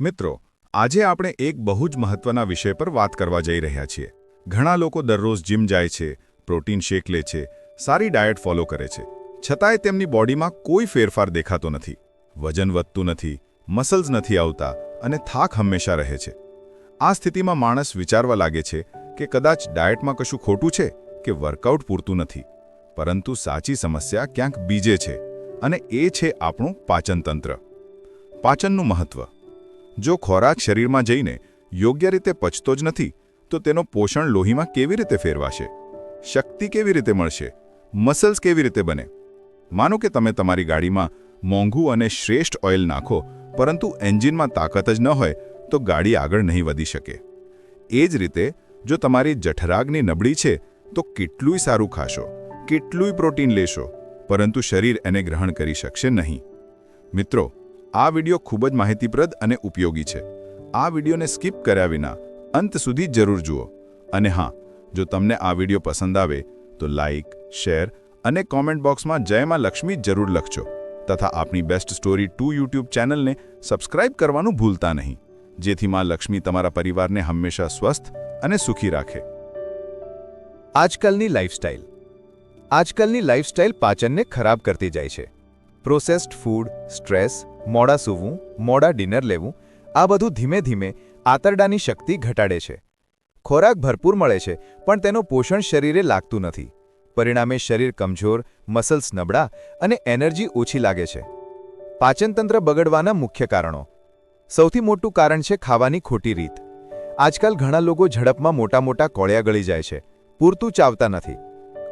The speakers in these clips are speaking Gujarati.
મિત્રો, આજે આપણે એક બહુ જ મહત્વના વિષય પર વાત કરવા જઈ રહ્યા છીએ. ઘણા લોકો દરરોજ જીમ જાય છે, પ્રોટીન શેક લે છે, સારી ડાયટ ફોલો કરે છે. છતાંય તેમની બોડીમાં કોઈ ફેરફાર દેખાતો નથી. વજન વધતું નથી, મસલ્સ નથી આવતા અને થાક હંમેશા રહે છે. આ સ્થિતિમાં માણસ વિચારવા લાગે છે કે કદાચ ડાયટમાં કશું ખોટું છે કે વર્કઆઉટ પૂરતું નથી. પરંતુ સાચી સમસ્યા ક્યાંક બીજે છે અને એ છે આપણું પાચનતંત્ર. પાચનનું મહત્વ. જો ખોરાક શરીરમાં જઈને યોગ્ય રીતે પચતો જ નથી, તો તેનો પોષણ લોહીમાં કેવી રીતે ફેરવાશે? શક્તિ કેવી રીતે મળશે? મસલ્સ કેવી રીતે બને? માનો કે તમે તમારી ગાડીમાં મોંઘું અને શ્રેષ્ઠ ઓઇલ નાખો, પરંતુ એન્જિનમાં તાકાત જ ન હોય, તો ગાડી આગળ નહીં વધી શકે. એ જ રીતે, જો તમારી જઠરાગની નબળી છે, તો કેટલુંય સારું ખાશો, કેટલુંય પ્રોટીન લેશો, પરંતુ શરીર એને ગ્રહણ કરી શકશે નહીં. મિત્રો આ વીડિયો ખૂબ જ માહિતીપ્રદ અને ઉપયોગી છે. આ વિડીયોને સ્કીપ કર્યા વિના અંત સુધી જરૂર જુઓ. અને હા, જો તમને આ વીડિયો પસંદ આવે, તો લાઇક શેર અને કોમેન્ટ બોક્સમાં જયમાં લક્ષ્મી જરૂર લખજો. તથા આપની બેસ્ટ સ્ટોરી ટુ યુટ્યુબ ચેનલને સબસ્ક્રાઇબ કરવાનું ભૂલતા નહીં. જેથી માં લક્ષ્મી તમારા પરિવારને હંમેશા સ્વસ્થ અને સુખી રાખે. આજકાલની લાઇફસ્ટાઇલ આજકાલની લાઇફસ્ટાઇલ પાચનને ખરાબ કરતી જાય છે. પ્રોસેસ્ડ ફૂડ, સ્ટ્રેસ, મોડા સૂવું, મોડા ડિનર લેવું, આ બધું ધીમે ધીમે આંતરડાની શક્તિ ઘટાડે છે. ખોરાક ભરપૂર મળે છે, પણ તેનું પોષણ શરીરે લાગતું નથી. પરિણામે શરીર કમજોર, મસલ્સ નબળા અને એનર્જી ઓછી લાગે છે. પાચનતંત્ર બગડવાના મુખ્ય કારણો. સૌથી મોટું કારણ છે ખાવાની ખોટી રીત. આજકાલ ઘણા લોકો ઝડપમાં મોટા મોટા કોળિયા ગળી જાય છે. પૂરતું ચાવતા નથી.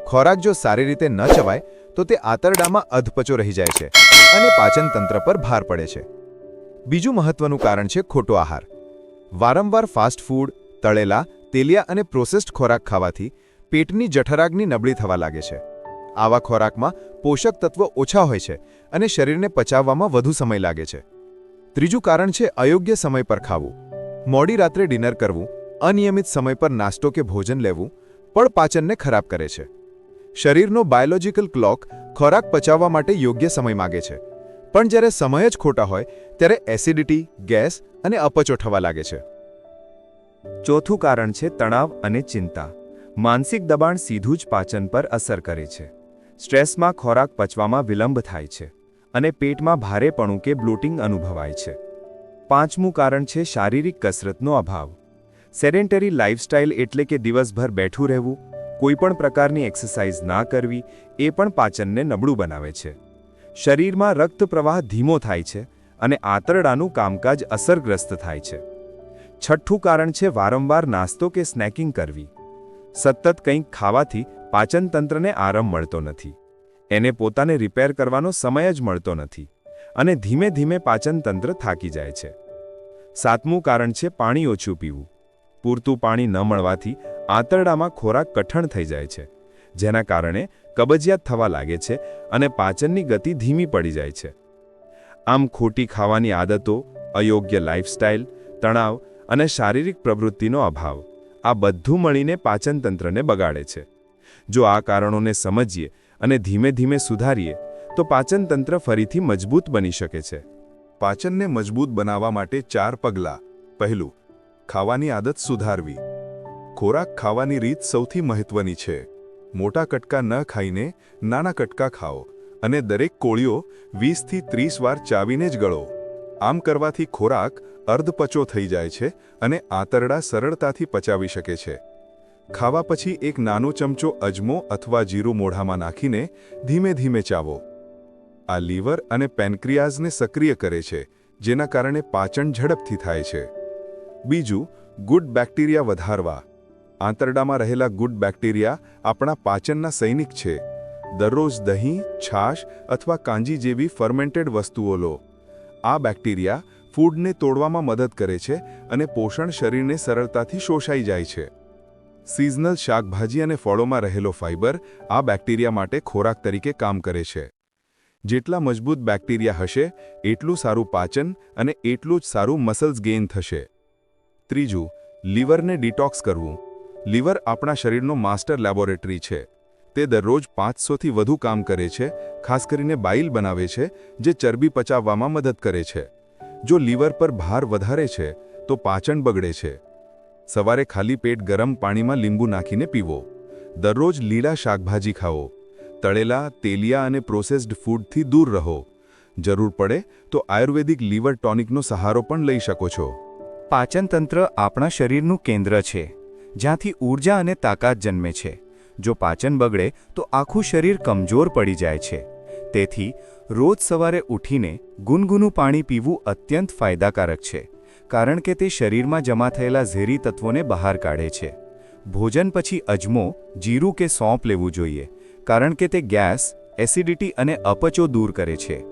ખોરાક જો સારી રીતે ન ચવાય તો તે આંતરડામાં અધપચો રહી જાય છે અને પાચનતંત્ર પર ભાર પડે છે. બીજું મહત્વનું કારણ છે ખોટો આહાર. વારંવાર ફાસ્ટ ફૂડ, તળેલા, તેલિયા અને પ્રોસેસ્ડ ખોરાક ખાવાથી પેટની જઠરાગ્નિ નબળી થવા લાગે છે. આવા ખોરાકમાં પોષક તત્વો ઓછા હોય છે અને શરીરને પચાવવામાં વધુ સમય લાગે છે. ત્રીજું કારણ છે અયોગ્ય સમય પર ખાવું. મોડી રાત્રે ડિનર કરવું, અનિયમિત સમય પર નાસ્તો કે ભોજન લેવું પણ પાચનને ખરાબ કરે છે. શરીરનો બાયોલોજિકલ ક્લોક ખોરાક પચાવવા માટે યોગ્ય સમય માગે છે. પણ જ્યારે સમય જ ખોટા હોય, ત્યારે એસિડિટી, ગેસ અને અપચો થવા લાગે છે. ચોથું કારણ છે તણાવ અને ચિંતા. માનસિક દબાણ સીધું જ પાચન પર અસર કરે છે. સ્ટ્રેસમાં ખોરાક પચવામાં વિલંબ થાય છે અને પેટમાં ભારેપણું કે બ્લોટિંગ અનુભવાય છે. પાંચમું કારણ છે શારીરિક કસરતનો અભાવ. સેડેન્ટરી લાઇફસ્ટાઇલ એટલે કે દિવસભર બેઠું રહેવું કોઈપણ પ્રકારની એક્સરસાઇઝ ના કરવી, એ પણ પાચનને નબળું બનાવે છે. શરીરમાં રક્ત પ્રવાહ ધીમો થાય છે અને આંતરડાનું કામકાજ અસરગ્રસ્ત થાય છે. છઠ્ઠું કારણ છે વારંવાર નાસ્તો કે સ્નેકિંગ કરવી. સતત કંઈક ખાવાથી પાચનતંત્રને આરામ મળતો નથી. એને પોતાને રિપેર કરવાનો સમય જ મળતો નથી અને ધીમે ધીમે પાચનતંત્ર થાકી જાય છે. સાતમું કારણ છે પાણી ઓછું પીવું. પૂરતું પાણી ન મળવાથી આંતરડામાં ખોરાક કઠણ થઈ જાય છે, જેના કારણે કબજિયાત થવા લાગે છે અને પાચનની ગતિ ધીમી પડી જાય છે. આમ ખોટી ખાવાની આદતો, અયોગ્ય લાઇફસ્ટાઇલ તણાવ અને શારીરિક પ્રવૃત્તિનો અભાવ, આ બધું મળીને પાચનતંત્રને બગાડે છે. જો આ કારણોને સમજીએ અને ધીમે ધીમે સુધારીએ, તો પાચનતંત્ર ફરીથી મજબૂત બની શકે છે. પાચનને મજબૂત બનાવવા માટે ચાર પગલાં. પહેલું, ખાવાની આદત સુધારવી. ખોરાક ખાવાની રીત સૌથી મહત્વની છે. મોટા કટકા ન ખાઈને નાના કટકા ખાઓ અને દરેક કોળીઓ વીસથી ત્રીસ વાર ચાવીને જ ગળો. આમ કરવાથી ખોરાક અર્ધપચો થઈ જાય છે અને આંતરડા સરળતાથી પચાવી શકે છે. ખાવા પછી એક નાનો ચમચો અજમો અથવા જીરું મોઢામાં નાખીને ધીમે ધીમે ચાવો. આ લીવર અને પેનક્રિયાઝને સક્રિય કરે છે, જેના કારણે પાચન ઝડપથી થાય છે. બીજું, ગુડ બેક્ટેરિયા વધારવા. આંતરડામાં રહેલા ગુડ બેક્ટેરિયા આપણા પાચનના સૈનિક છે. દરરોજ દહીં, છાશ અથવા કાંજી જેવી ફર્મેન્ટેડ વસ્તુઓ લો. આ બેક્ટેરિયા ફૂડને તોડવામાં મદદ કરે છે અને પોષણ શરીરને સરળતાથી શોષાઈ જાય છે. સિઝનલ શાકભાજી અને ફળોમાં રહેલો ફાઇબર આ બેક્ટેરિયા માટે ખોરાક તરીકે કામ કરે છે. જેટલા મજબૂત બેક્ટેરિયા હશે, એટલું સારું પાચન અને એટલું જ સારું મસલ્સ ગેઇન થશે. ત્રીજું, લીવરને ડિટોક્સ કરવું. લીવર આપણા શરીરનો માસ્ટર લેબોરેટરી છે. તે દરરોજ પાંચસોથી વધુ કામ કરે છે, ખાસ કરીને બાઇલ બનાવે છે, જે ચરબી પચાવવામાં મદદ કરે છે. જો લીવર પર ભાર વધારે છે, તો પાચન બગડે છે. સવારે ખાલી પેટ ગરમ પાણીમાં લીંબુ નાખીને પીવો. દરરોજ લીલા શાકભાજી ખાઓ. તળેલા, તેલિયા અને પ્રોસેસ્ડ ફૂડથી દૂર રહો. જરૂર પડે તો આયુર્વેદિક લીવર ટોનિકનો સહારો પણ લઈ શકો છો. પાચનતંત્ર આપણા શરીરનું કેન્દ્ર છે. જ્યાંથી ઊર્જા અને તાકાત જન્મે છે. જો પાચન બગડે, તો આખું શરીર કમજોર પડી જાય છે. તેથી, રોજ સવારે ઉઠીને ગુનગુનું પાણી પીવું અત્યંત ફાયદાકારક છે, કારણ કે તે શરીરમાં જમા થયેલા ઝેરી તત્વોને બહાર કાઢે છે. ભોજન પછી અજમો, જીરું કે સોંપ લેવું જોઈએ, કારણ કે તે ગેસ, એસિડિટી અને અપચો દૂર કરે છે.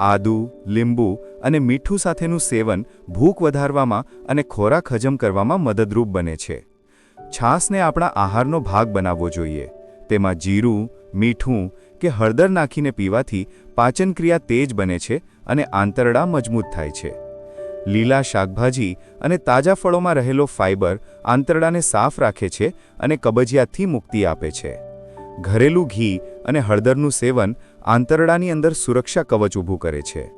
આદુ, લીંબુ અને મીઠું સાથેનું સેવન ભૂખ વધારવામાં અને ખોરાક હજમ કરવામાં મદદરૂપ બને છે. છાસને આપણા આહારનો ભાગ બનાવવો જોઈએ. તેમાં જીરું, મીઠું કે હળદર નાખીને પીવાથી પાચનક્રિયા તેજ બને છે અને આંતરડા મજબૂત થાય છે. લીલા શાકભાજી અને તાજા ફળોમાં રહેલો ફાઇબર આંતરડાને સાફ રાખે છે અને કબજિયાતથી મુક્તિ આપે છે. ઘરેલું ઘી અને હળદરનું સેવન આંતરડાની અંદર સુરક્ષા કવચ ઊભું કરે છે.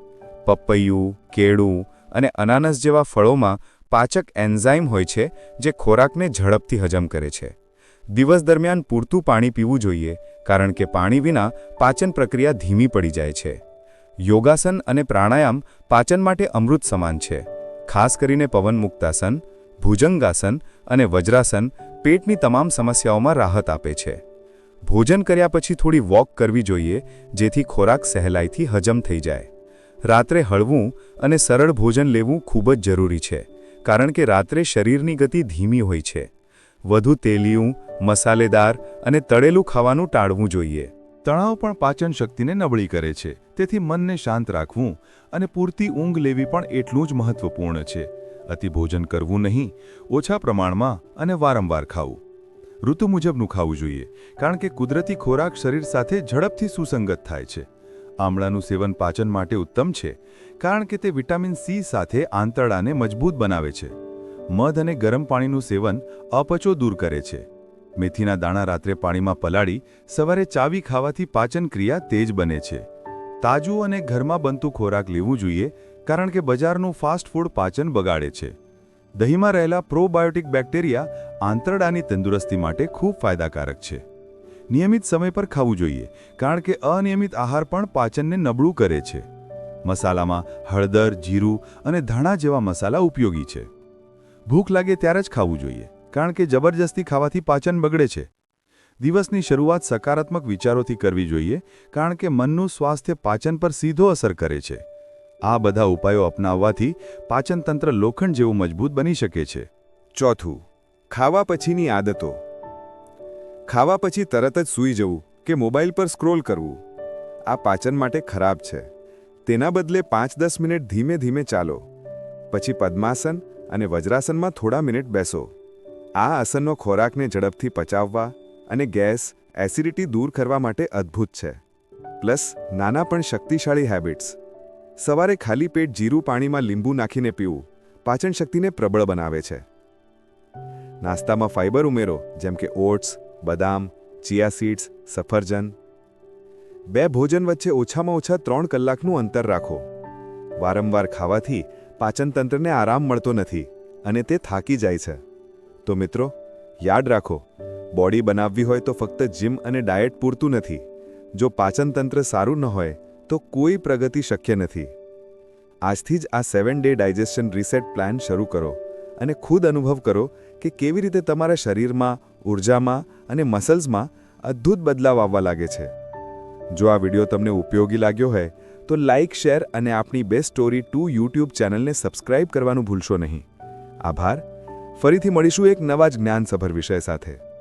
પપૈયું, કેળું અને અનાનસ જેવા ફળોમાં પાચક એન્ઝાઇમ હોય છે જે ખોરાકને ઝડપથી હજમ કરે છે. દિવસ દરમિયાન પૂરતું પાણી પીવું જોઈએ, કારણ કે પાણી વિના પાચન પ્રક્રિયા ધીમી પડી જાય છે. યોગાસન અને પ્રાણાયામ પાચન માટે અમૃત સમાન છે. ખાસ કરીને પવન મુક્તાસન, ભુજંગાસન અને વજ્રાસન પેટની તમામ સમસ્યાઓમાં રાહત આપે છે. ભોજન કર્યા પછી થોડી વોક કરવી જોઈએ, જેથી ખોરાક સહેલાઈથી હજમ થઈ જાય. રાત્રે હળવું અને સરળ ભોજન લેવું ખૂબ જ જરૂરી છે. કારણ કે રાત્રે શરીરની ગતિ ધીમી હોય છે. વધુ તેલિયું, મસાલેદાર અને તળેલું ખાવાનું ટાળવું જોઈએ. તણાવ પણ પાચન શક્તિને નબળી કરે છે, તેથી મનને શાંત રાખવું અને પૂરતી ઊંઘ લેવી પણ એટલું જ મહત્વપૂર્ણ છે. અતિભોજન કરવું નહીં, ઓછા પ્રમાણમાં અને વારંવાર ખાવું. ઋતુ મુજબનું ખાવું જોઈએ, કારણ કે કુદરતી ખોરાક શરીર સાથે ઝડપથી સુસંગત થાય છે. આમળાનું સેવન પાચન માટે ઉત્તમ છે, કારણ કે તે વિટામિન સી સાથે આંતરડાને મજબૂત બનાવે છે. મધ અને ગરમ પાણીનું સેવન અપચો દૂર કરે છે. મેથીના દાણા રાત્રે પાણીમાં પલાળી, સવારે ચાવી ખાવાથી પાચન ક્રિયા તેજ બને છે. તાજું અને ઘરમાં બનતું ખોરાક લેવું જોઈએ, કારણ કે બજારનું ફાસ્ટ ફૂડ પાચન બગાડે છે. દહીંમાં રહેલા પ્રોબાયોટિક બેક્ટેરિયા આંતરડાની તંદુરસ્તી માટે ખૂબ ફાયદાકારક છે. નિયમિત સમય પર ખાવું જોઈએ, કારણ કે અનિયમિત આહાર પણ પાચનને નબળું કરે છે. મસાલામાં હળદર, જીરું અને ધાણા જેવા મસાલા ઉપયોગી છે. ભૂખ લાગે ત્યારે જ ખાવું જોઈએ, કારણ કે જબરજસ્તી ખાવાથી પાચન બગડે છે. દિવસની શરૂઆત સકારાત્મક વિચારોથી કરવી જોઈએ, કારણ કે મનનું સ્વાસ્થ્ય પાચન પર સીધો અસર કરે છે. આ બધા ઉપાયો અપનાવવાથી પાચનતંત્ર લોખંડ જેવું મજબૂત બની શકે છે. ચોથું, ખાવા પછીની આદતો. ખાવા પછી તરત જ સૂઈ જવું કે મોબાઈલ પર સ્ક્રોલ કરવું. આ પાચન માટે ખરાબ છે. તેના બદલે પાંચ દસ મિનિટ ધીમે ધીમે ચાલો. પછી પદ્માસન અને વજ્રાસનમાં થોડા મિનિટ બેસો. આ આસનનો ખોરાકને ઝડપથી પચાવવા અને ગેસ, એસિડિટી દૂર કરવા માટે અદ્ભુત છે. પ્લસ, નાના પણ શક્તિશાળી હેબિટ્સ. સવારે ખાલી પેટ જીરું પાણીમાં લીંબુ નાખીને પીવું પાચન શક્તિને પ્રબળ બનાવે છે. નાસ્તામાં ફાઇબર ઉમેરો, જેમ કે ઓટ્સ બદામ, ચિયા સીડ્સ, સફરજન. બે ભોજન વચ્ચે ઓછામાં ઓછા ત્રણ કલાકનું અંતર રાખો. વારંવાર ખાવાથી પાચનતંત્રને આરામ મળતો નથી અને તે થાકી જાય છે. તો મિત્રો, યાદ રાખો, બોડી બનાવવી હોય તો ફક્ત જીમ અને ડાયટ પૂરતું નથી. જો પાચનતંત્ર સારું ન હોય, તો કોઈ પ્રગતિ શક્ય નથી. આજથી જ આ seven day digestion reset plan શરૂ કરો અને ખુદ અનુભવ કરો કે કેવી રીતે તમારા શરીરમાં ઉર્જામાં અને મસલ્સમાં અદ્ભુત બદલાવ આવવા લાગે છે. જો આ વિડિયો તમને ઉપયોગી લાગ્યો હોય, તો લાઇક શેર અને આપણી બેસ્ટ સ્ટોરી ટુ યુટ્યુબ ચેનલને સબસ્ક્રાઇબ કરવાનું ભૂલશો નહીં. આભાર. ફરીથી મળીશું એક નવા જ્ઞાનસભર વિષય સાથે.